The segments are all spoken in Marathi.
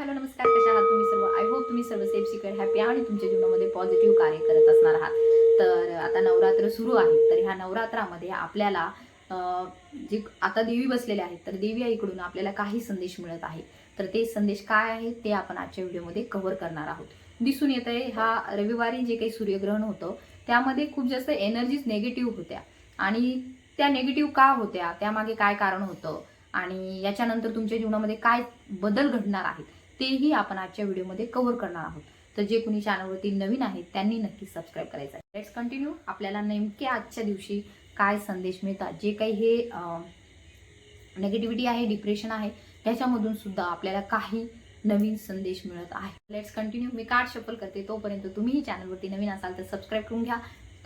हॅलो नमस्कार कशा आहात तुम्ही सर्व? आय होप तुम्ही सर्व सेफ सिक्युअर हॅपी आणि तुमच्या जीवनामध्ये पॉझिटिव्ह कार्य करत असणार आहात. तर आता नवरात्र सुरू आहे. तर ह्या नवरात्रामध्ये आपल्याला जे आता देवी बसलेल्या आहेत तर देवी आईकडून आपल्याला काही संदेश मिळत आहे. तर ते संदेश काय आहेत ते आपण आजच्या व्हिडिओमध्ये कव्हर करणार आहोत. दिसून येत आहे हा रविवारी जे काही सूर्यग्रहण होतं त्यामध्ये खूप जास्त एनर्जीज नेगेटिव्ह होत्या. आणि त्या नेगेटिव्ह का होत्या त्यामागे काय कारण होतं आणि याच्यानंतर तुमच्या जीवनामध्ये काय बदल घडणार आहेत तेही आपण आजच्या व्हिडिओमध्ये कव्हर करणार आहोत. तर जे कोणी चॅनलवरती नवीन आहेत त्यांनी नक्की सबस्क्राईब करायचं आहे. लेट्स कंटिन्यू आपल्याला नेमके आजच्या दिवशी काय संदेश मिळतात जे काही हे नेगेटिव्हिटी आहे डिप्रेशन आहे त्याच्यामधून सुद्धा आपल्याला काही नवीन संदेश मिळत आहे. लेट्स कंटिन्यू मी कार्ड शफल करते तोपर्यंत तुम्हीही चॅनलवरती नवीन असाल तर सबस्क्राईब करून घ्या.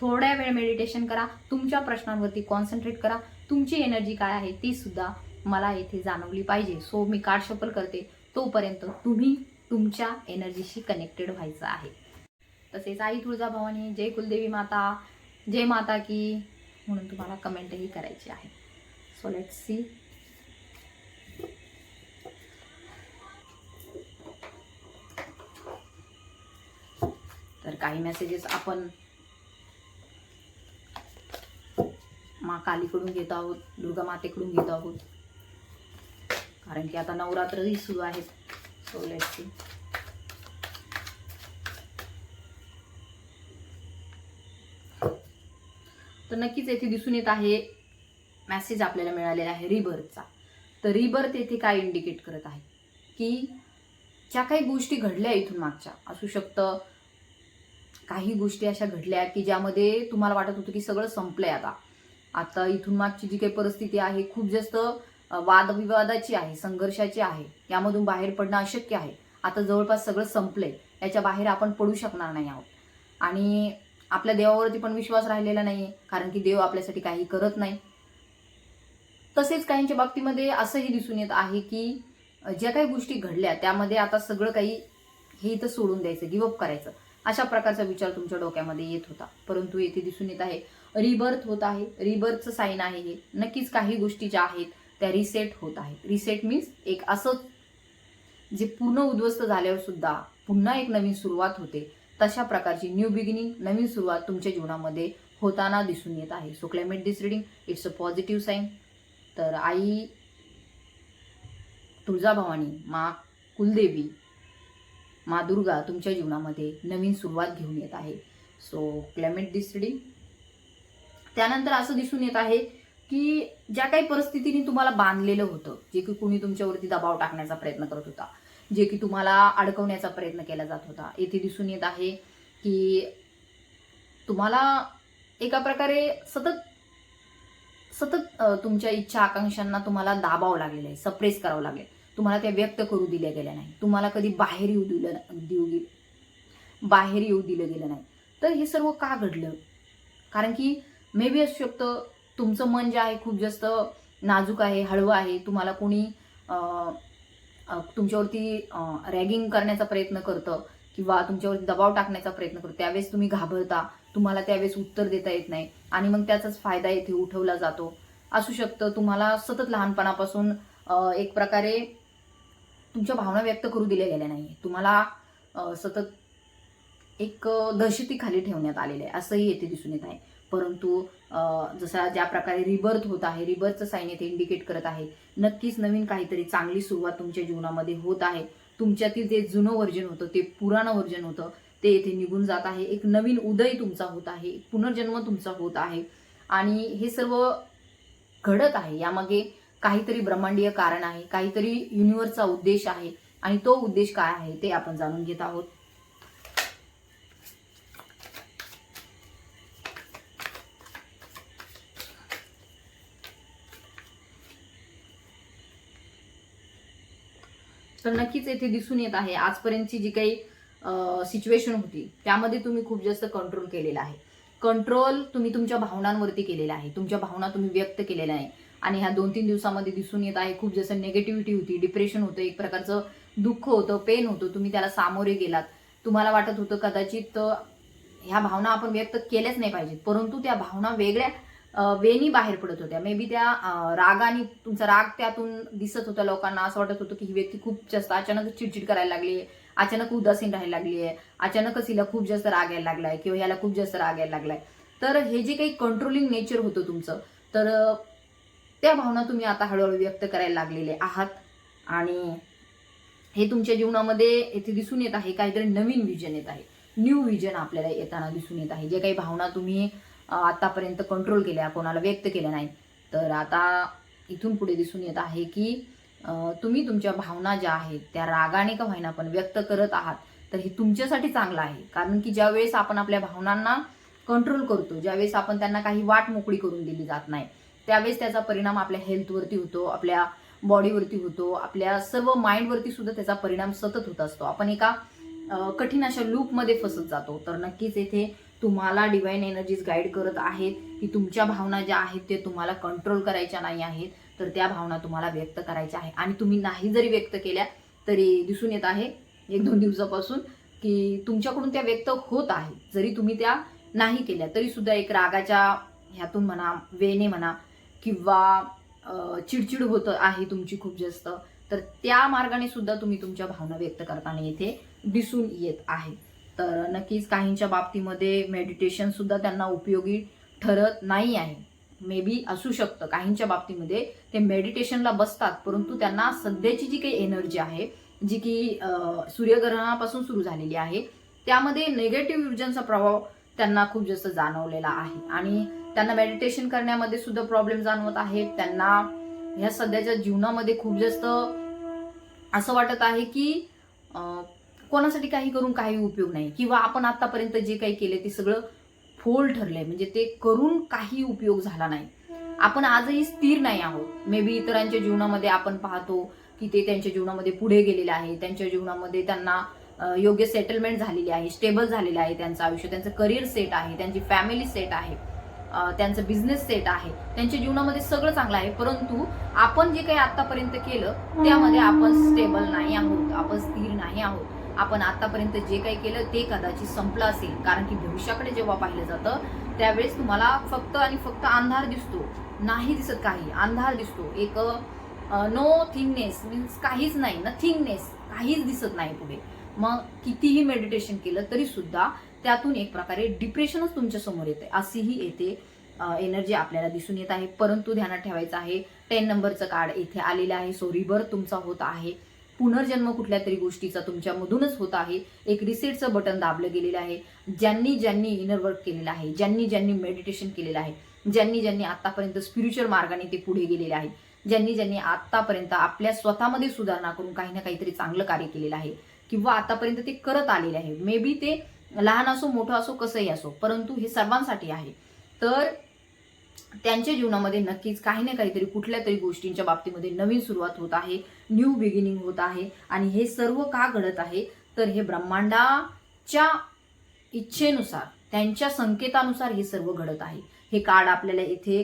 थोड्या वेळ मेडिटेशन करा. तुमच्या प्रश्नांवरती कॉन्सन्ट्रेट करा. तुमची एनर्जी काय आहे ती सुद्धा मला येथे जाणवली पाहिजे. सो मी कार्ड शफल करते. तोपर्यंत तुम्ही तुमच्या एनर्जीशी कनेक्टेड व्हायचं आहे. तसेच आई तुळजाभवानी जय कुलदेवी माता जय माता की म्हणून तुम्हाला कमेंटही करायची आहे. सो लेट सी तर काही मेसेजेस आपण मा कालीकडून घेत आहोत दुर्गा मातेकडून घेत आहोत. कारण की आता नवरात्रही सुरू आहेत. सोल्याची तर नक्कीच येथे दिसून येत आहे मॅसेज आपल्याला मिळालेला आहे रिबर्थचा तर रिबर्थ येथे काय इंडिकेट करत आहे? की ज्या काही गोष्टी घडल्या इथून मागच्या असू शकतं काही गोष्टी अशा घडल्या की ज्यामध्ये तुम्हाला वाटत होतं की सगळं संपलंय आता. आता इथून मागची जी काही परिस्थिती आहे खूप जास्त वादविवादाची आहे संघर्षाची आहे यामधून बाहेर पडणं अशक्य आहे. आता जवळपास सगळं संपलंय याच्या बाहेर आपण पडू शकणार नाही आहोत. आणि आपल्या देवावरती पण विश्वास राहिलेला नाहीये कारण की देव आपल्यासाठी काही करत नाही. तसेच काहींच्या बाबतीमध्ये असंही दिसून येत आहे की ज्या काही गोष्टी घडल्या त्यामध्ये आता सगळं काही हे इथं सोडून द्यायचं गिवअप करायचं. अशा प्रकारचा विचार तुमच्या डोक्यामध्ये येत होता. परंतु येथे दिसून येत आहे रिबर्थ होत आहे. रिबर्थचं साईन आहे हे. नक्कीच काही गोष्टी ज्या आहेत त्या रिसेट होत आहेत रिसेट मीन्स एक असं जे पूर्ण उद्ध्वस्त झाल्यावर सुद्धा पुन्हा एक नवीन सुरुवात होते. तशा प्रकारची न्यू बिगिनिंग नवीन सुरुवात तुमच्या जीवनामध्ये होताना दिसून येत आहे. So climate this reading it's a positive sign तर आई तुळजाभवानी मा कुलदेवी मा दुर्गा तुमच्या जीवनामध्ये नवीन सुरुवात घेऊन येत आहे. सो क्लायमेट दिस रिडिंग त्यानंतर असं दिसून येत आहे की ज्या काही परिस्थितीने तुम्हाला बांधलेलं होतं जे की कुणी तुमच्यावरती दबाव टाकण्याचा प्रयत्न करत होता जे की तुम्हाला अडकवण्याचा प्रयत्न केला जात होता येथे दिसून येत आहे की तुम्हाला एका प्रकारे सतत सतत तुमच्या इच्छा आकांक्षांना तुम्हाला दाबावं लागलेलं आहे सप्रेस करावं लागेल तुम्हाला त्या व्यक्त करू दिल्या गेल्या नाही तुम्हाला कधी बाहेर येऊ दिलं देऊ गे बाहेर येऊ दिलं गेलं नाही. तर हे सर्व का घडलं? कारण की मे बी असू शकतं तुमचं मन जे आहे खूप जास्त नाजूक आहे हळवं आहे. तुम्हाला कोणी तुमच्यावरती रॅगिंग करण्याचा प्रयत्न करतं किंवा तुमच्यावरती दबाव टाकण्याचा प्रयत्न करतो त्यावेळेस तुम्ही घाबरता. तुम्हाला त्यावेळेस उत्तर देता येत नाही. आणि मग त्याचाच फायदा येथे उठवला जातो. असू शकतं तुम्हाला सतत लहानपणापासून एक प्रकारे तुमच्या भावना व्यक्त करू दिल्या गेल्या नाही तुम्हाला सतत एक दहशतीखाली ठेवण्यात आलेलं आहे. असंही येथे दिसून येत आहे. परंतु जसा ज्या प्रकारे रिबर्थ होत आहे रिबर्थचं साईन येथे इंडिकेट करत आहे नक्कीच नवीन काहीतरी चांगली सुरुवात तुमच्या जीवनामध्ये होत आहे. तुमच्यातील जे जुनं वर्जन होतं ते पुराणं वर्जन होतं ते येथे निघून जात आहे. एक नवीन उदय तुमचा होत आहे पुनर्जन्म तुमचा होत आहे. आणि हे सर्व घडत आहे. यामागे काहीतरी ब्रह्मांडीय कारण आहे काहीतरी युनिव्हर्सचा उद्देश आहे. आणि तो उद्देश काय आहे ते आपण जाणून घेत आहोत. तर नक्कीच येथे दिसून येत आहे. आजपर्यंतची जी काही सिच्युएशन होती त्यामध्ये तुम्ही खूप जास्त कंट्रोल केलेला आहे. कंट्रोल तुम्ही तुमच्या भावनांवरती केलेला आहे. तुमच्या भावना तुम्ही व्यक्त केलेल्या आहे. आणि ह्या दोन तीन दिवसामध्ये दिसून येत आहे खूप जास्त नेगेटिव्हिटी होती डिप्रेशन होतं एक प्रकारचं दुःख होतं पेन होतं. तुम्ही त्याला सामोरे गेलात. तुम्हाला वाटत होतं कदाचित ह्या भावना आपण व्यक्त केल्याच नाही पाहिजेत. परंतु त्या भावना वेगळ्या वेणी बाहेर पडत होत्या. मे बी त्या रागाने तुमचा राग त्यातून दिसत होता लोकांना. असं वाटत होतं की ही व्यक्ती खूप जास्त अचानक चिडचिड करायला लागली आहे अचानक उदासीन राहायला लागली आहे अचानकच हिला खूप जास्त राग यायला लागलाय किंवा ह्याला खूप जास्त राग यायला लागलाय. तर हे जे काही कंट्रोलिंग नेचर होतं तुमचं तर त्या भावना तुम्ही आता हळूहळू व्यक्त करायला लागलेले आहात. आणि हे तुमच्या जीवनामध्ये येथे दिसून येत आहे. काहीतरी नवीन विजन येत आहे. न्यू विजन आपल्याला येताना दिसून येत आहे. जे काही भावना तुम्ही आतापर्यंत कंट्रोल केल्या कोणाला व्यक्त केल्या नाही. तर आता इथून पुढे दिसून येत आहे की तुम्ही तुमच्या भावना ज्या आहेत त्या रागाने का व्हायना पण व्यक्त करत आहात तर हे तुमच्यासाठी चांगलं आहे. कारण की ज्यावेळेस आपण आपल्या भावनांना कंट्रोल करतो ज्यावेळेस आपण त्यांना काही वाट मोकळी करून दिली जात नाही त्यावेळेस त्याचा परिणाम आपल्या हेल्थवरती होतो आपल्या बॉडीवरती होतो आपल्या सर्व माइंडवरती सुद्धा त्याचा परिणाम सतत होत असतो. आपण एका कठीण अशा लूपमध्ये फसत जातो. तर नक्कीच येथे तुम्हाला डिवाईन एनर्जीज गाईड करत आहेत की तुमच्या भावना ज्या आहेत ते तुम्हाला कंट्रोल करायच्या नाही आहेत तर त्या भावना तुम्हाला व्यक्त करायच्या आहे. आणि तुम्ही नाही जरी व्यक्त केल्या तरी दिसून येत आहे एक दोन दिवसापासून की तुमच्याकडून त्या व्यक्त होत आहे जरी तुम्ही त्या नाही केल्या तरी सुद्धा एक रागाच्या ह्यातून म्हणा वेने म्हणा किंवा चिडचिड होत आहे तुमची खूप जास्त तर त्या मार्गाने सुद्धा तुम्ही तुमच्या भावना व्यक्त करताना येथे दिसून येत आहे. तर नक्कीच काहींच्या बाबतीमध्ये मेडिटेशन सुद्धा त्यांना उपयोगी ठरत नाही आहे. मे बी असू शकतं. काहींच्या बाबतीमध्ये ते मेडिटेशनला बसतात परंतु त्यांना सध्याची जी काही एनर्जी आहे जी की सूर्यग्रहणापासून सुरू झालेली आहे त्यामध्ये नेगेटिव्ह ऊर्जांचा प्रभाव त्यांना खूप जास्त जाणवलेला आहे. आणि त्यांना मेडिटेशन करण्यामध्ये सुद्धा प्रॉब्लेम जाणवत आहेत. त्यांना ह्या सध्याच्या जीवनामध्ये खूप जास्त असं वाटत आहे की कोणासाठी काही करून काही उपयोग नाही. किंवा आपण आतापर्यंत जे काही केले ते सगळं फोल ठरलंय. म्हणजे ते करून काही उपयोग झाला नाही. आपण आजही स्थिर नाही आहोत. मे बी इतरांच्या जीवनामध्ये आपण पाहतो की ते त्यांच्या जीवनामध्ये पुढे गेलेले आहे. त्यांच्या जीवनामध्ये त्यांना योग्य सेटलमेंट झालेली आहे स्टेबल झालेलं आहे त्यांचं आयुष्य. त्यांचं करिअर सेट आहे त्यांची फॅमिली सेट आहे त्यांचं बिझनेस सेट आहे. त्यांच्या जीवनामध्ये सगळं चांगलं आहे. परंतु आपण जे काही आतापर्यंत केलं त्यामध्ये आपण स्टेबल नाही आहोत. आपण स्थिर नाही आहोत. आपण आतापर्यंत जे काही केलं ते कदाचित संपलं असेल. कारण की भविष्याकडे जेव्हा पाहिलं जातं त्यावेळेस तुम्हाला फक्त आणि फक्त अंधार दिसतो. नाही दिसत काही. अंधार दिसतो. एक नो थिंगनेस मीन्स काहीच नाही. नथिंगनेस काहीच दिसत नाही पुढे. मग कितीही मेडिटेशन केलं तरी सुद्धा त्यातून एक प्रकारे डिप्रेशनच तुमच्यासमोर येते. अशीही येते एनर्जी आपल्याला दिसून येत आहे. परंतु ध्यानात ठेवायचं आहे. टेन नंबरचं कार्ड इथे आलेलं आहे. सो रिबर तुमचा होत आहे. पुनर्जन्म कुठल्या तरी गोष्टीचा तुमच्यामधूनच होत आहे. एक रिसेटचं बटन दाबलं गेलेलं आहे. ज्यांनी ज्यांनी इनर वर्क केलेलं आहे ज्यांनी ज्यांनी मेडिटेशन केलेलं आहे ज्यांनी ज्यांनी आतापर्यंत स्पिरिच्युअल मार्गाने ते पुढे गेलेले आहे ज्यांनी ज्यांनी आतापर्यंत आपल्या स्वतःमध्ये सुधारणा करून काही ना काहीतरी चांगलं कार्य केलेलं आहे किंवा आतापर्यंत ते करत आलेले आहे. मे बी ते लहान असो मोठं असो कसंही असो परंतु हे सर्वांसाठी आहे. तर त्यांच्या जीवनामध्ये नक्कीच काही ना काहीतरी कुठल्या तरी गोष्टींच्या बाबतीमध्ये नवीन सुरुवात होत आहे न्यू बिगिनिंग होत आहे आणि हे सर्व का घडत आहे? तर हे ब्रह्मांडाच्या इच्छेनुसार त्यांच्या संकेतानुसार हे सर्व घडत आहे. हे कार्ड आपल्याला इथे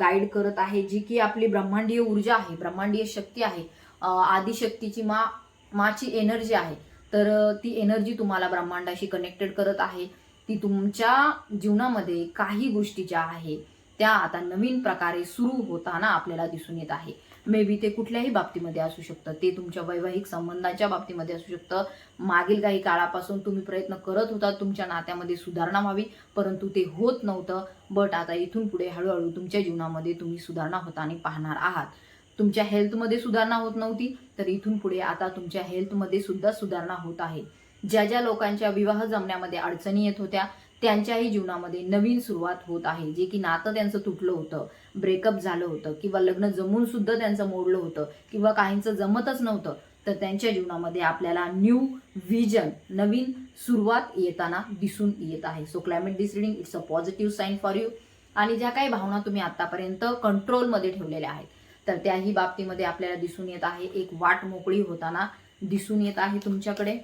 गाईड करत आहे जी की आपली ब्रह्मांडीय ऊर्जा आहे ब्रह्मांडीय शक्ती आहे. आदिशक्तीची मा माची एनर्जी आहे. तर ती एनर्जी तुम्हाला ब्रह्मांडाशी कनेक्टेड करत आहे. ती तुमच्या जीवनामध्ये काही गोष्टी ज्या आहे त्या आता नवीन प्रकारे सुरू होताना आपल्याला दिसून येत आहे. मे बी ते कुठल्याही बाबतीमध्ये असू शकतं. ते तुमच्या वैवाहिक संबंधाच्या बाबतीमध्ये असू शकतं. मागील काही काळापासून तुम्ही प्रयत्न करत होता तुमच्या नात्यामध्ये सुधारणा व्हावी परंतु ते होत नव्हतं. बट आता इथून पुढे हळूहळू तुमच्या जीवनामध्ये तुम्ही सुधारणा होताना पाहणार आहात. तुमच्या हेल्थमध्ये सुधारणा होत नव्हती तर इथून पुढे आता तुमच्या हेल्थमध्ये सुद्धा सुधारणा होत आहे. ज्या ज्या लोकांच्या विवाह जमण्यामध्ये अडचणी येत होत्या त्यांच्याही जीवनामध्ये नवीन सुरुवात होत आहे. जे की नातं त्यांचं तुटलं होतं ब्रेकअप झालं होतं किंवा लग्न जमून सुद्धा त्यांचं मोडलं होतं किंवा काहींचं जमतच नव्हतं तर त्यांच्या जीवनामध्ये आपल्याला न्यू विजन नवीन सुरुवात येताना दिसून येत आहे. So climate this reading it's a positive sign for you आणि ज्या काही भावना तुम्ही आतापर्यंत कंट्रोलमध्ये ठेवलेल्या आहेत तर त्याही बाबतीमध्ये आपल्याला दिसून येत आहे. एक वाट मोकळी होताना दिसून येत आहे तुमच्याकडे.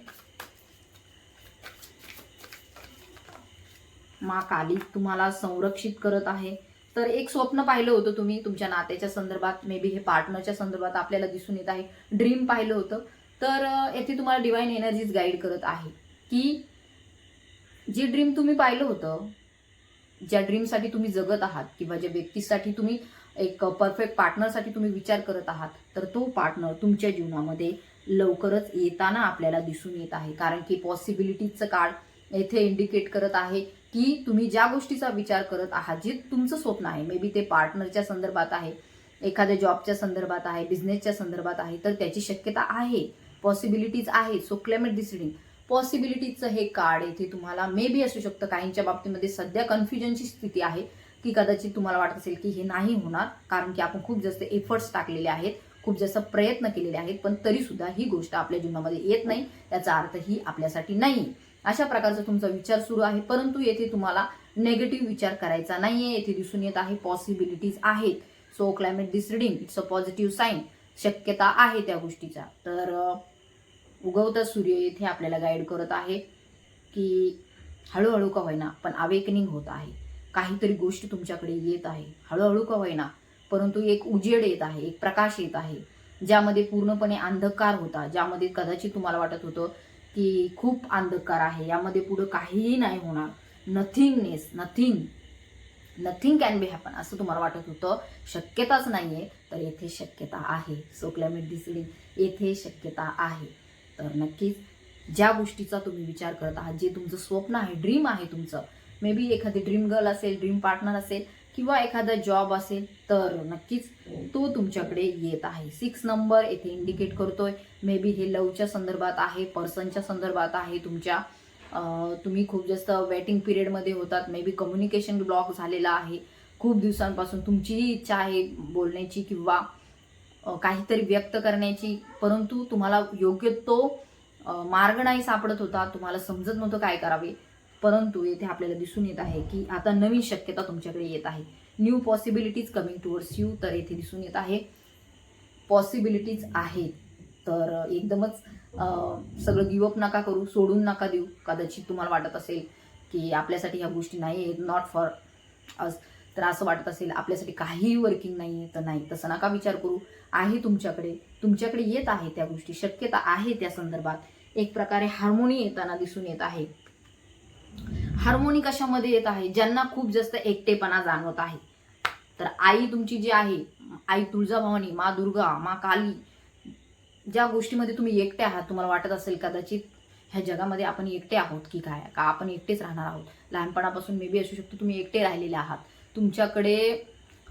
मा काली तुम्हाला संरक्षित करत आहे. तर एक स्वप्न पाहिलं होतं तुम्ही तुमच्या नात्याच्या संदर्भात मे बी हे पार्टनरच्या संदर्भात आपल्याला दिसून येत आहे. ड्रीम पाहिलं होतं. तर येथे तुम्हाला डिवाईन एनर्जीज गाईड करत आहे की जे ड्रीम तुम्ही पाहिलं होतं ज्या ड्रीमसाठी तुम्ही जगत आहात किंवा ज्या व्यक्तीसाठी तुम्ही एक परफेक्ट पार्टनरसाठी तुम्ही विचार करत आहात तर तो पार्टनर तुमच्या जीवनामध्ये लवकरच येताना आपल्याला दिसून येत आहे. कारण की पॉसिबिलिटीजचं कार्ड येथे इंडिकेट करत आहे की तुम्ही ज्या गोष्टीचा विचार करत आहात जे तुमचं स्वप्न आहे मे बी ते पार्टनरच्या संदर्भात आहे एखाद्या जॉबच्या संदर्भात आहे बिझनेसच्या संदर्भात आहे तर त्याची शक्यता आहे पॉसिबिलिटीज आहे सो क्लेमेट डिसिडिंग पॉसिबिलिटीजचं हे कार्ड येथे तुम्हाला मे बी असू शकतं. काहींच्या बाबतीमध्ये सध्या कन्फ्युजनची स्थिती आहे की कदाचित तुम्हाला वाटत असेल की हे नाही होणार कारण की आपण खूप जास्त एफर्ट्स टाकलेले आहेत खूप जास्त प्रयत्न केलेले आहेत पण तरी सुद्धा ही गोष्ट आपल्या जीवनामध्ये येत नाही याचा अर्थ ही आपल्यासाठी नाही अशा प्रकारचा तुमचा विचार सुरू आहे. परंतु येथे तुम्हाला नेगेटिव्ह विचार करायचा नाहीये. येथे दिसून येत आहे पॉसिबिलिटीज आहेत. So climate this reading it's a positive sign शक्यता आहे त्या गोष्टीचा. तर उगवता सूर्य येथे आपल्याला गाईड करत आहे की हळूहळू का होईना पण अवेकनिंग होत आहे. काहीतरी गोष्ट तुमच्याकडे येत आहे. हळूहळू का होईना परंतु एक उजेड येत आहे एक प्रकाश येत आहे ज्यामध्ये पूर्णपणे अंधकार होता ज्यामध्ये कदाचित तुम्हाला वाटत होतं की खूप अंधकार आहे. यामध्ये पुढं काहीही नाही होणार. Nothingness nothing nothing can be happen असं तुम्हाला वाटत होतं. शक्यताच नाही आहे तर येथे शक्यता आहे. सो क्लायमेट डिसिडिंग येथे शक्यता आहे. तर नक्कीच ज्या गोष्टीचा तुम्ही विचार करत आहात जे तुमचं स्वप्न आहे ड्रीम आहे तुमचं मे बी एखादी ड्रीम गर्ल असेल ड्रीम पार्टनर असेल किंवा एखादा जॉब असेल तर नक्कीच तो तुमच्याकडे येत आहे. सिक्स नंबर येथे इंडिकेट करतोय. मे बी हे लवच्या संदर्भात आहे पर्सनच्या संदर्भात आहे तुमच्या तुम्ही खूप जास्त वेटिंग पिरियडमध्ये होतात. मे बी कम्युनिकेशन ब्लॉक झालेला आहे. खूप दिवसांपासून तुमचीही इच्छा आहे बोलण्याची किंवा काहीतरी व्यक्त करण्याची. परंतु तुम्हाला योग्य तो मार्ग नाही सापडत होता. तुम्हाला समजत नव्हतं काय करावे. परंतु येथे आपल्याला दिसून येत आहे की आता नवीन शक्यता तुमच्याकडे येत आहे. New possibilities coming towards you तर येथे दिसून येत आहे. पॉसिबिलिटीज आहेत. तर एकदमच सगळं गिवअप नका करू सोडून नका देऊ. कदाचित तुम्हाला वाटत असेल की आपल्यासाठी ह्या गोष्टी नाही आहेत नॉट फॉर अस तर असं वाटत असेल आपल्यासाठी काहीही वर्किंग नाही आहे तर नाही. तसं नका विचार करू. आहे तुमच्याकडे. तुमच्याकडे येत आहे त्या गोष्टी. शक्यता आहे त्या संदर्भात. एक प्रकारे हार्मोनी येताना दिसून येत आहे. हार्मोनी कशामध्ये येत आहे? ज्यांना खूप जास्त एकटेपणा जाणवत आहे. तर आई तुमची जी आहे आई तुळजाभवानी मा दुर्गा मा काली ज्या गोष्टीमध्ये तुम्ही एकटे आहात तुम्हाला वाटत असेल कदाचित ह्या जगामध्ये आपण एकटे आहोत की काय? का आपण एकटेच राहणार आहोत? लहानपणापासून मे बी असू शकतो तुम्ही एकटे राहिलेले आहात. तुमच्याकडे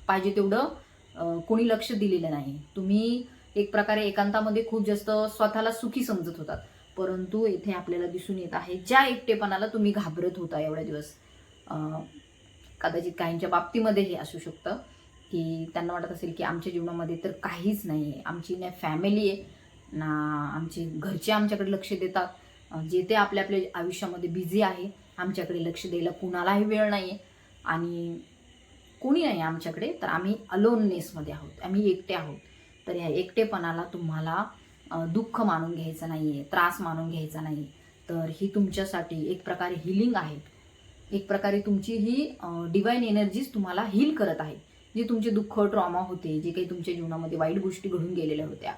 पाहिजे तेवढं कोणी लक्ष दिलेलं नाही. तुम्ही एक प्रकारे एकांतामध्ये खूप जास्त स्वतःला सुखी समजत होतात. परंतु येथे आपल्याला दिसून येत आहे ज्या एकटेपणाला तुम्ही घाबरत होता एवढ्या दिवस. कदाचित काहींच्या बाबतीमध्ये हे असू शकतं की त्यांना वाटत असेल की आमच्या जीवनामध्ये तर काहीच नाही आहे आमची ना फॅमिली आहे ना आमचे घरचे आमच्याकडे लक्ष देतात. जे ते आपल्या आपल्या आयुष्यामध्ये बिझी आहे आमच्याकडे लक्ष द्यायला कुणालाही वेळ नाही आहे आणि कोणी नाही आमच्याकडे तर आम्ही अलोननेसमध्ये आहोत आम्ही एकटे आहोत. तर ह्या एकटेपणाला तुम्हाला दुःख मानून घ्यायचं नाही आहे त्रास मानून घ्यायचा नाही. तर ही तुमच्यासाठी एक प्रकारे हिलिंग आहे. एक प्रकारे तुमची ही डिवाईन एनर्जीज तुम्हाला हील करत आहे. जे तुमचे दुःख ट्रॉमा होते जे काही तुमच्या जीवनामध्ये वाईट गोष्टी घडून गेलेल्या होत्या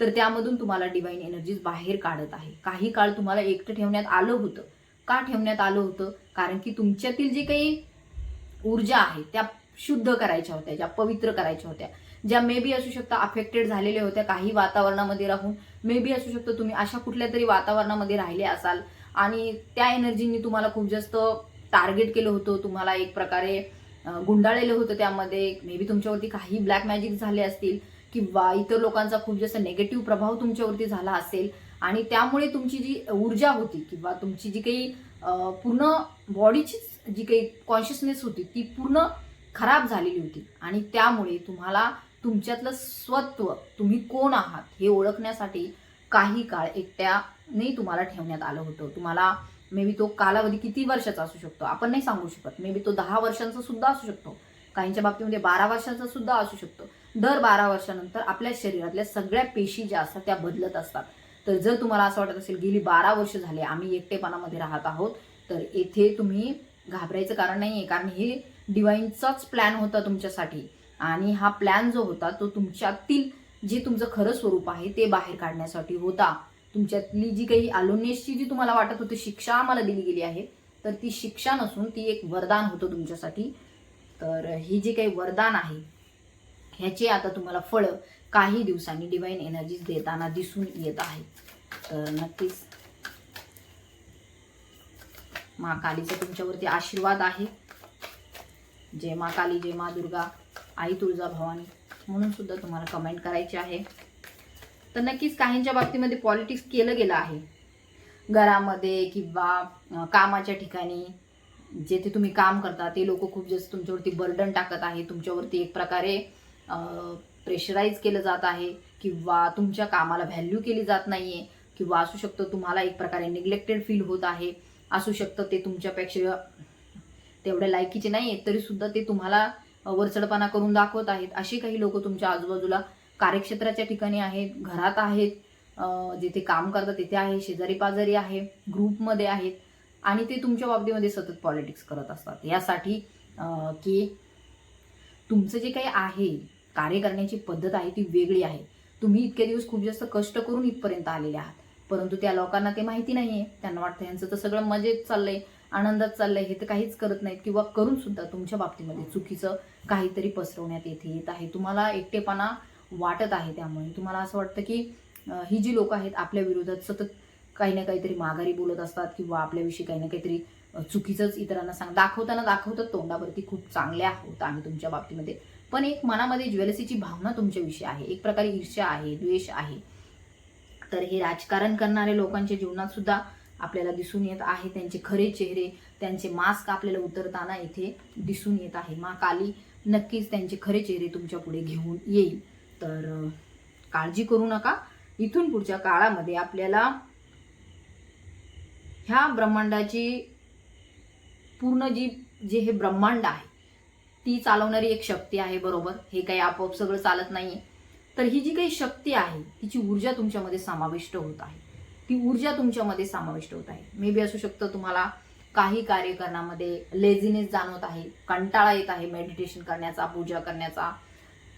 तर त्यामधून तुम्हाला डिवाईन एनर्जीज बाहेर काढत आहे. काही काळ तुम्हाला एकटं ठेवण्यात आलं होतं. का ठेवण्यात आलं होतं? कारण की तुमच्यातील जे काही ऊर्जा आहे त्या शुद्ध करायच्या होत्या ज्या पवित्र करायच्या होत्या. ज्या मे बी असू शकता अफेक्टेड झालेल्या होत्या काही वातावरणामध्ये राहून मे बी असू शकतं तुम्ही अशा कुठल्या तरी वातावरणामध्ये राहिले असाल. आणि त्या एनर्जीनी तुम्हाला खूप जास्त टार्गेट केलं होतं तुम्हाला एक प्रकारे गुंडाळलेलं होतं त्यामध्ये. मे बी तुमच्यावरती काही ब्लॅक मॅजिक झाले असतील किंवा इतर लोकांचा खूप जास्त नेगेटिव्ह प्रभाव तुमच्यावरती झाला असेल. आणि त्यामुळे तुमची जी ऊर्जा होती किंवा तुमची जी काही पूर्ण बॉडीचीच जी काही कॉन्शियसनेस होती ती पूर्ण खराब झालेली होती. आणि त्यामुळे तुम्हाला तुमच्यातलं स्वत्व तुम्ही कोण आहात हे ओळखण्यासाठी काही काळ एकट्याने तुम्हाला ठेवण्यात आलं होतं. तुम्हाला मे बी तो कालावधी किती वर्षाचा असू शकतो आपण नाही सांगू शकत. मे बी तो दहा वर्षांचा सुद्धा असू शकतो. काहींच्या बाबतीमध्ये बारा वर्षांचा सुद्धा असू शकतो. दर बारा वर्षानंतर आपल्या शरीरातल्या सगळ्या पेशी ज्या असतात त्या बदलत असतात. तर जर तुम्हाला असं वाटत असेल गेली बारा वर्ष झाले आम्ही एकटेपणामध्ये राहत आहोत तर येथे तुम्ही घाबरायचं कारण नाही आहे कारण हे डिवाईनचाच प्लॅन होता तुमच्यासाठी. आणि हा प्लॅन जो होता तो तुमच्यातील जे तुमचं खरं स्वरूप आहे ते बाहेर काढण्यासाठी होता. तुमच्यातली जी काही अलोनेसची जी तुम्हाला वाटत होती शिक्षा आम्हाला दिली गेली आहे तर ती शिक्षा नसून ती एक वरदान होतं तुमच्यासाठी. तर ही जी काही वरदान आहे ह्याची आता तुम्हाला फळं काही दिवसांनी डिवाईन एनर्जीज देताना दिसून येत आहे. तर नक्कीच महाकालीचा तुमच्यावरती आशीर्वाद आहे. जय मा काली जय मा दुर्गा. आई तुळजा भवानी म्हणून सुद्धा तुम्हाला कमेंट करायची आहे. तर नक्कीच काहींच्या बाबतीमध्ये पॉलिटिक्स केलं गेलं आहे. घरामध्ये किंवा कामाच्या ठिकाणी जेथे तुम्ही काम करता ते लोक खूप जास्त तुमच्यावरती बर्डन टाकत आहे. तुमच्यावरती एक प्रकारे प्रेशराईज केलं जात आहे. किंवा तुमच्या कामाला व्हॅल्यू केली जात नाही आहे किंवा असू शकतं तुम्हाला एक प्रकारे निग्लेक्टेड फील होत आहे. असू शकतं ते तुमच्यापेक्षा तेवढ्या लायकीचे नाही आहेत तरीसुद्धा ते तुम्हाला वरचडपणा करून दाखवत आहेत. अशी काही लोक तुमच्या आजूबाजूला कार्यक्षेत्राच्या ठिकाणी आहेत घरात आहेत जिथे काम करतात तिथे आहे शेजारी पाजारी आहे ग्रुपमध्ये आहेत आणि ते तुमच्या बाबतीमध्ये सतत पॉलिटिक्स करत असतात. यासाठी की तुमचं जे काही आहे कार्य करण्याची पद्धत आहे ती वेगळी आहे. तुम्ही इतके दिवस खूप जास्त कष्ट करून इथपर्यंत आलेले आहात. परंतु त्या लोकांना ते माहिती नाही आहे त्यांना वाटतं यांचं तर सगळं मजेत चाललंय. आनंदात चाललंय हे तर काहीच करत नाहीत किंवा करून सुद्धा तुमच्या बाबतीमध्ये चुकीचं काहीतरी पसरवण्यात येथे येत आहे. तुम्हाला एकटेपणा वाटत आहे त्यामुळे. तुम्हाला असं वाटतं की ही जी लोक आहेत आपल्या विरोधात सतत काही ना काहीतरी माघारी बोलत असतात किंवा आपल्याविषयी काही ना काहीतरी चुकीचंच इतरांना सांग दाखवताना दाखवतात तोंडावरती खूप चांगले आहोत आम्ही तुमच्या बाबतीमध्ये. पण एक मनामध्ये ज्वेलसीची भावना तुमच्याविषयी आहे. एक प्रकारे ईर्ष्या आहे द्वेष आहे. तर हे राजकारण करणाऱ्या लोकांच्या जीवनात सुद्धा आपल्याला दिसून येत आहे. त्यांचे खरे चेहरे त्यांचे मास्क आपल्याला उतरताना इथे दिसून येत आहे. मा काली नक्कीच त्यांचे खरे चेहरे तुमच्यापुढे घेऊन येईल. तर काळजी करू नका. इथून पुढच्या काळामध्ये आपल्याला ह्या ब्रह्मांडाची पूर्ण जी जे हे ब्रह्मांड आहे ती चालवणारी एक शक्ती आहे बरोबर? हे काही आपोआप सगळं चालत नाही तर ही जी काही शक्ती आहे तिची ऊर्जा तुमच्यामध्ये समाविष्ट होत आहे. ती ऊर्जा तुमच्यामध्ये समाविष्ट होत आहे. मे बी असू शकतं तुम्हाला काही कार्य करण्यामध्ये लेझिनेस जाणवत आहे कंटाळा येत आहे मेडिटेशन करण्याचा पूजा करण्याचा.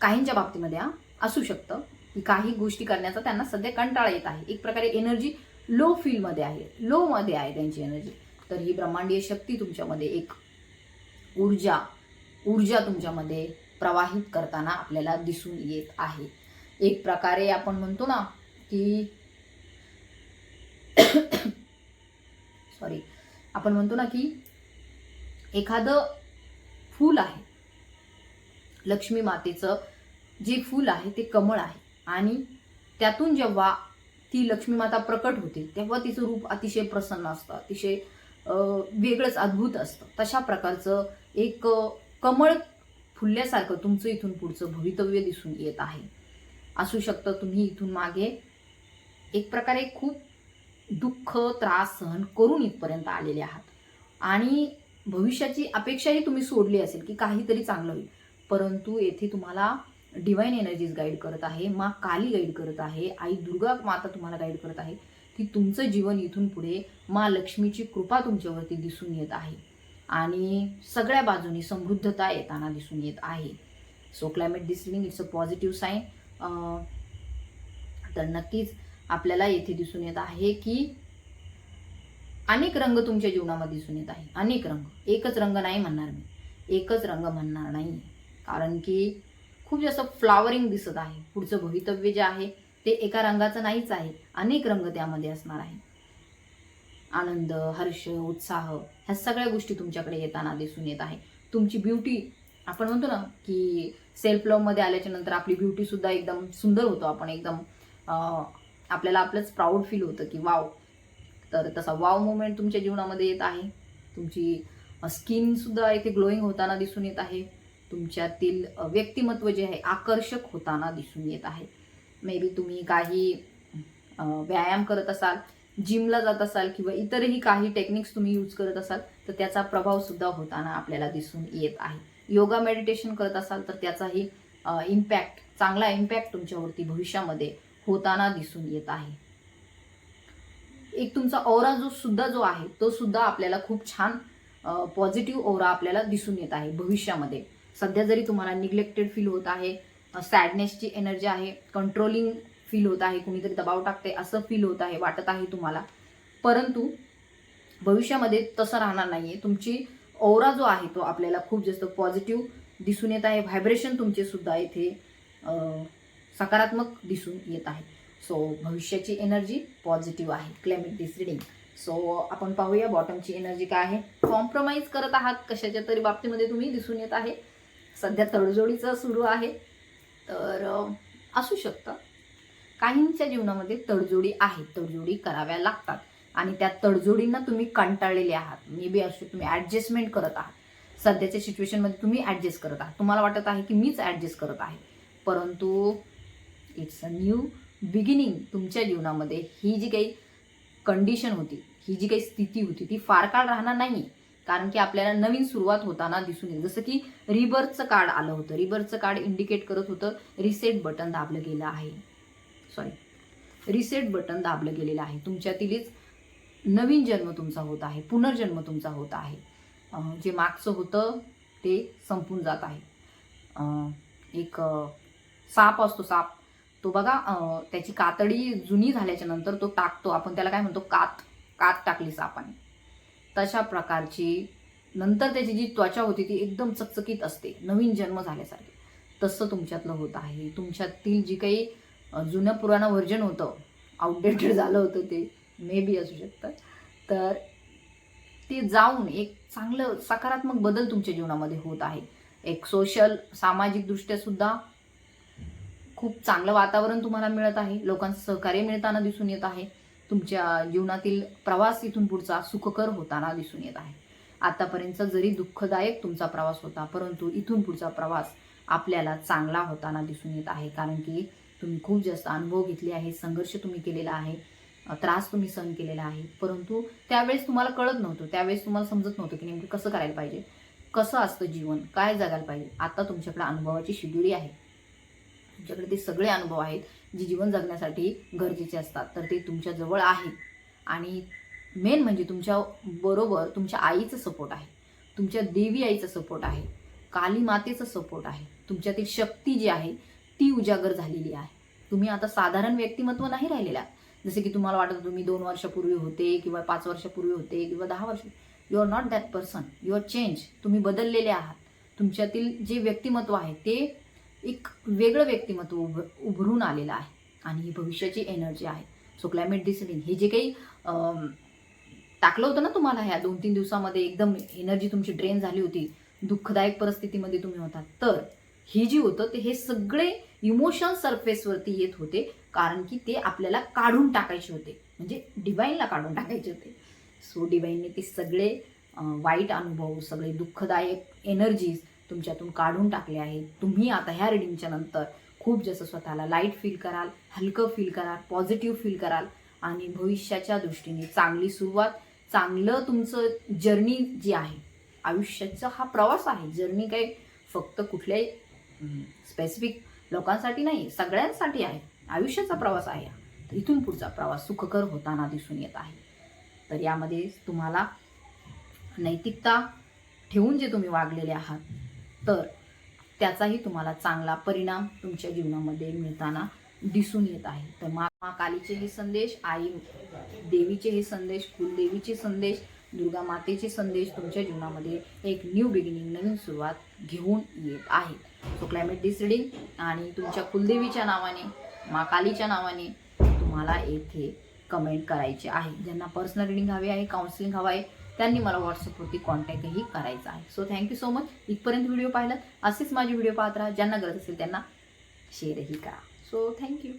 काहींच्या बाबतीमध्ये हा असू शकतं की काही गोष्टी करण्याचा त्यांना सध्या कंटाळा येत आहे. एक प्रकारे एनर्जी लो फीलमध्ये आहे. लो मध्ये आहे त्यांची एनर्जी तर ही ब्रह्मांडीय शक्ती तुमच्यामध्ये एक ऊर्जा ऊर्जा तुमच्यामध्ये प्रवाहित करताना आपल्याला दिसून येत आहे. एक प्रकारे आपण म्हणतो ना की सॉरी आपण म्हणतो ना की एखादं फूल आहे. लक्ष्मी मातेचं जे फूल आहे ते कमळ आहे. आणि त्यातून जेव्हा ती लक्ष्मी माता प्रकट होते तेव्हा तिचं रूप अतिशय प्रसन्न असतं अतिशय वेगळंच अद्भुत असतं. तशा प्रकारचं एक कमळ फुलल्यासारखं तुमचं इथून पुढचं भवितव्य दिसून येत आहे. असू शकतं तुम्ही इथून मागे एक प्रकारे खूप दुःख त्रास सहन करून इथपर्यंत आलेले आहात. आणि भविष्याची अपेक्षाही तुम्ही सोडली असेल की काहीतरी चांगलं होईल. परंतु येथे तुम्हाला डिवाईन एनर्जीज गाईड करत आहे मा काली गाईड करत आहे आई दुर्गा माता तुम्हाला गाईड करत आहे की तुमचं जीवन इथून पुढे मा लक्ष्मीची कृपा तुमच्यावरती दिसून येत आहे. आणि सगळ्या बाजूनी समृद्धता येताना दिसून येत आहे. So climate this reading it's a positive sign तर नक्कीच आपल्याला येथे दिसून येत आहे की अनेक रंग तुमच्या जीवनामध्ये दिसून येत आहे अनेक रंग. एकच रंग नाही म्हणणार मी. एकच रंग म्हणणार नाही. कारण की खूप जास्त फ्लावरिंग दिसत आहे. पुढचं भवितव्य जे आहे ते एका रंगाचं नाहीच आहे. अनेक रंग त्यामध्ये असणार आहे आनंद हर्ष उत्साह ह्या सगळ्या गोष्टी तुमच्याकडे येताना दिसून येत आहे. तुमची ब्युटी आपण म्हणतो ना की सेल्फ लव्ह आल्याच्यानंतर आपली ब्युटी सुद्धा एकदम सुंदर होतो. आपण एकदम आपल्याला आपलंच प्राऊड फील होतं की वाव तर तसा वाव मुवमेंट तुमच्या जीवनामध्ये येत आहे. तुमची स्किनसुद्धा इथे ग्लोईंग होताना दिसून येत आहे. तुमच्यातील व्यक्तिमत्व जे आहे आकर्षक होताना दिसून येत आहे. मे बी तुम्ही काही व्यायाम करत असाल जिमला जात असाल किंवा इतरही काही टेक्निक्स तुम्ही यूज करत असाल तर त्याचा प्रभावसुद्धा होताना आपल्याला दिसून येत आहे. योगा मेडिटेशन करत असाल तर त्याचाही इम्पॅक्ट चांगला इम्पॅक्ट तुमच्यावरती भविष्यामध्ये होताना दिसून येत आहे. एक तुमचा ओरा जो सुद्धा जो आहे तो सुद्धा आपल्याला खूप छान पॉझिटिव्ह ओरा आपल्याला दिसून येत आहे भविष्यामध्ये. सध्या जरी तुम्हाला निग्लेक्टेड फील होत आहे सॅडनेसची एनर्जी आहे कंट्रोलिंग फील होत आहे कुणीतरी दबाव टाकते असं फील होत आहे वाटत आहे तुम्हाला. परंतु भविष्यामध्ये तसं राहणार नाहीये. तुमची ओरा जो आहे तो आपल्याला खूप जास्त पॉझिटिव्ह दिसून येत आहे. व्हायब्रेशन तुमचे सुद्धा इथे सकारात्मक दिसून येत आहे. सो भविष्याची एनर्जी पॉझिटिव्ह आहे. क्लायमेट दिस रिडिंग सो आपण पाहूया बॉटमची एनर्जी काय आहे. कॉम्प्रोमाइज करत आहात कशाच्या तरी बाबतीमध्ये तुम्ही दिसून येत आहे. सध्या तडजोडीचं सुरू आहे. तर असू शकतं. काहींच्या जीवनामध्ये तडजोडी आहे. तडजोडी कराव्या लागतात. आणि त्या तडजोडींना तुम्ही कंटाळलेले आहात. मे बी असू तुम्ही ॲडजस्टमेंट करत आहात. सध्याच्या सिच्युएशनमध्ये तुम्ही ॲडजस्ट करत आहात. तुम्हाला वाटत आहे की मीच ॲडजस्ट करत आहे. परंतु इट्स अ न्यू बिगिनिंग तुमच्या जीवनामध्ये. ही जी काही कंडिशन होती ही जी काही स्थिती होती ती फार काळ राहणार नाही कारण की आपल्याला नवीन सुरुवात होताना दिसून येईल. जसं की रिबर्थचं कार्ड आलं होतं. रिबर्थचं कार्ड इंडिकेट करत होतं रिसेट बटन दाबलं गेलं आहे. सॉरी रिसेट बटन दाबलं गेलेलं आहे. तुमच्यातीलच नवीन जन्म तुमचा होत आहे. पुनर्जन्म तुमचा होत आहे. जे मागचं होतं ते संपून जात आहे. एक साप असतो साप. तो बघा त्याची कातडी जुनी झाल्याच्यानंतर तो टाकतो. आपण त्याला काय म्हणतो? कात कात टाकली सापाने तशा प्रकारची नंतर त्याची जी त्वचा होती ती एकदम चकचकीत असते. नवीन जन्म झाल्यासारखे. तसं तुमच्यातलं होत आहे. तुमच्यातील जी काही जुनं पुराणं व्हर्जन होतं आउटडेटेड झालं होतं ते मे बी असू शकतं. तर ते जाऊन एक चांगलं सकारात्मक बदल तुमच्या जीवनामध्ये होत आहे. एक सोशल सामाजिकदृष्ट्या सुद्धा खूप चांगलं वातावरण तुम्हाला मिळत आहे. लोकांचं सहकार्य मिळताना दिसून येत आहे. तुमच्या जीवनातील प्रवास इथून पुढचा सुखकर होताना दिसून येत आहे. आतापर्यंत जरी दुःखदायक तुमचा प्रवास होता परंतु इथून पुढचा प्रवास आपल्याला चांगला होताना दिसून येत आहे. कारण की तुम्ही खूप जास्त अनुभव घेतले आहे संघर्ष तुम्ही केलेला आहे त्रास तुम्ही सहन केलेला आहे. परंतु त्यावेळेस तुम्हाला कळत नव्हतं. त्यावेळेस तुम्हाला समजत नव्हतं की नेमकं कसं करायला पाहिजे. कसं असतं जीवन? काय जगायला पाहिजे? आता तुमच्याकडे अनुभवाची शिदुरी आहे. तुमच्याकडे ते सगळे अनुभव आहेत जे जीवन जगण्यासाठी गरजेचे असतात. तर ते तुमच्याजवळ आहे आणि मेन म्हणजे तुमच्या बरोबर तुमच्या आईचं सपोर्ट आहे. तुमच्या देवी आईचं सपोर्ट आहे. काली मातेचं सपोर्ट आहे. तुमच्यातील शक्ती जी आहे ती उजागर झालेली आहे. तुम्ही आता साधारण व्यक्तिमत्व नाही राहिलेला जसे की तुम्हाला वाटत तुम्ही दोन वर्षापूर्वी होते किंवा पाच वर्षापूर्वी होते किंवा दहा वर्ष. You are not that person you are change तुम्ही बदललेले आहात. तुमच्यातील जे व्यक्तिमत्व आहे ते एक वेगळं व्यक्तिमत्व उभ उभरून आलेलं आहे. आणि ही भविष्याची एनर्जी आहे. सो क्लायमेट डिसिडिंग हे जे काही टाकलं होतं ना तुम्हाला ह्या दोन तीन दिवसामध्ये एकदम एनर्जी तुमची ड्रेन झाली होती दुःखदायक परिस्थितीमध्ये तुम्ही होता तर हे जे होतं ते हे सगळे इमोशन सरफेसवरती येत होते कारण की ते आपल्याला काढून टाकायचे होते. म्हणजे डिवाईनला काढून टाकायचे होते. सो डिवाईनने ते सगळे वाईट अनुभव सगळे दुःखदायक एनर्जीज तुमच्यातून काढून टाकले आहेत. तुम्ही आता ह्या रिडिंगच्या नंतर खूप जसं स्वतःला लाइट फील कराल हलकं फील कराल पॉझिटिव्ह फील कराल आणि भविष्याच्या दृष्टीने चांगली सुरुवात चांगलं तुमचं जर्नी जी आहे आयुष्याचा हा प्रवास आहे. जर्नी काही फक्त कुठल्याही स्पेसिफिक लोकांसाठी नाही सगळ्यांसाठी आहे. आयुष्याचा प्रवास आहे हा. तर इथून पुढचा प्रवास सुखकर होताना दिसून येत आहे. तर यामध्ये तुम्हाला नैतिकता ठेवून जे तुम्ही वागलेले आहात तर त्याचाही तुम्हाला चांगला परिणाम तुमच्या जीवनामध्ये मिळताना दिसून येत आहे. तर मा कालीचे हे संदेश आई देवीचे हे संदेश कुलदेवीचे संदेश दुर्गा मातेचे संदेश तुमच्या जीवनामध्ये एक न्यू बिगिनिंग नवीन सुरुवात घेऊन येत आहे. सो क्लायमेट डिसिडिंग आणि तुमच्या कुलदेवीच्या नावाने मा कालीच्या नावाने तुम्हाला येथे कमेंट करायचे आहे. ज्यांना पर्सनल रिडिंग हवी आहे काउन्सिलिंग हवं आहे त्यांनी मला व्हॉट्सअपवरती कॉन्टॅक्टही करायचा आहे. So thank you so much इथपर्यंत व्हिडिओ पाहिलात असेच माझे व्हिडिओ पाहत राहा. ज्यांना गरज असेल त्यांना शेअरही करा. So thank you